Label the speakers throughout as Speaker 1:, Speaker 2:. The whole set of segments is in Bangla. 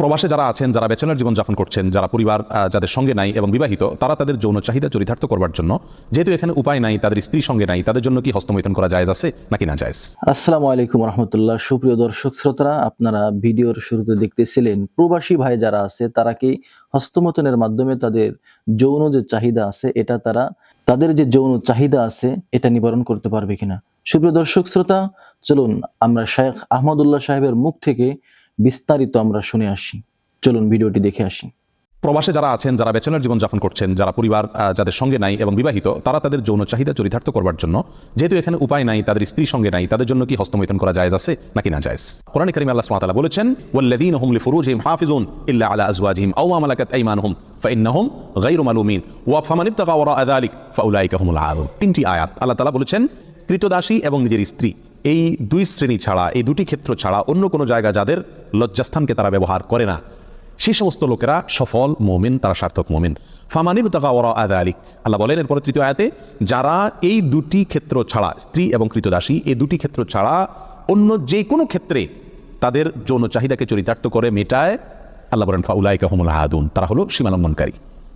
Speaker 1: প্রবাসে যারা আছেন, যারা ব্যাচেলার জীবনযাপন করছেন, যারা পরিবার যাদের সঙ্গে নাই এবং বিবাহিত, তারা তাদের যৌন চাহিদা চরিতার্থ করবার জন্য, যেহেতু এখানে উপায় নাই, তাদের স্ত্রী সঙ্গে নাই, তাদের জন্য কি হস্তমৈথন করা যায় আছে নাকি না জায়েজ?
Speaker 2: আসসালামু আলাইকুম রহমতুল্লাহ। সুপ্রিয় দর্শক শ্রোতারা, আপনারা ভিডিওর শুরুতে দেখতেছিলেন, প্রবাসী ভাই যারা আছে, তারা কি হস্তমতনের মাধ্যমে তাদের যৌন যে চাহিদা আছে, এটা তারা, তাদের যে যৌন চাহিদা আছে, এটা নিবারণ করতে পারবে কিনা? সুপ্রিয় দর্শক শ্রোতা, চলুন আমরা শেখ আহমদুল্লাহ সাহেবের মুখ থেকে বিস্তারিত আমরা শুনে আসি। চলুন ভিডিওটি দেখে আসি।
Speaker 1: প্রবাসে যারা আছেন, যারা ব্যাচেলার জীবনযাপন করছেন, যারা পরিবার যাদের সঙ্গে নাই এবং বিবাহিত, তারা তাদের যৌন চাহিদা চরিতার্থ করবার জন্য, যেহেতু এখানে উপায় নাই, তাদের স্ত্রী সঙ্গে নাই, তাদের জন্য কি হস্তমৈথন করা যায় আছে নাকি না জায়েজ? কোরআন কারীমে আল্লাহ তাআলা বলেছেন, ওয়াল্লাযীন হুম লিফুরুজিহিম হাফিজুন ইল্লা আলা আজওয়াজিহিম আও মালাকাত আইমানুহুম, ফাইন্নাহুম গায়রু মালুমিন, ওয়া ফামান ইবতাগা ওয়ারাআ যালিক, ফাউলাইকা হুমুল তিনটি আয়াত আল্লাহ তাআলা বলেছেন, কৃতদাসী এবং নিজের স্ত্রী। এই দুই শ্রেণি ছাড়া, এই দুটি ক্ষেত্র ছাড়া অন্য কোনো জায়গা যাদের লজ্জাস্থানকে তারা ব্যবহার করে না। সেই সমস্ত লোকেরা সফল মোমিন, তারা সার্থক মোমিন। ফামানিব তাকা ওরা আদা আলিক আল্লাহ বলেন এরপরে তৃতীয় আয়াতে, যারা এই দুটি ক্ষেত্র ছাড়া, স্ত্রী এবং কৃতদাসী, এই দুটি ক্ষেত্র ছাড়া অন্য যে কোনো ক্ষেত্রে তাদের যৌন চাহিদাকে চরিতার্থ করে মেটায়, আল্লাহ বলেন, ফাউলাইকা হুমুল হাদুন তারা হলো সীমালঙ্ঘনকারী।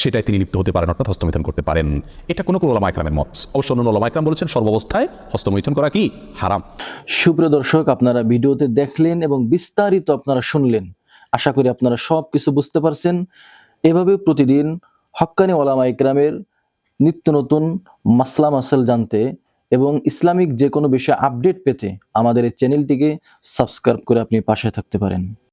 Speaker 1: সেটাই তিনি লিপ্ত হতে পারেন, অর্থাৎ হস্তমৈথন করতে পারেন। এটা কোনো কোনো ওলামাইকরামের মত। অবশ্য অন্য ওলামাইকরাম বলেছেন, সর্বাবস্থায় হস্তমৈথন করা কি? হারাম।
Speaker 2: সুপ্রিয় দর্শক, আপনারা ভিডিওতে দেখলেন এবং বিস্তারিত আপনারা শুনলেন। আশা করি আপনারা সব কিছু বুঝতে পারছেন। এভাবে প্রতিদিন হক্কানি ওলামা ইকরামের নিত্য নতুন মাসলা মাসাল জানতে এবং ইসলামিক যে কোনো বিষয়ে আপডেট পেতে আমাদের এই চ্যানেলটিকে সাবস্ক্রাইব করে আপনি পাশে থাকতে পারেন।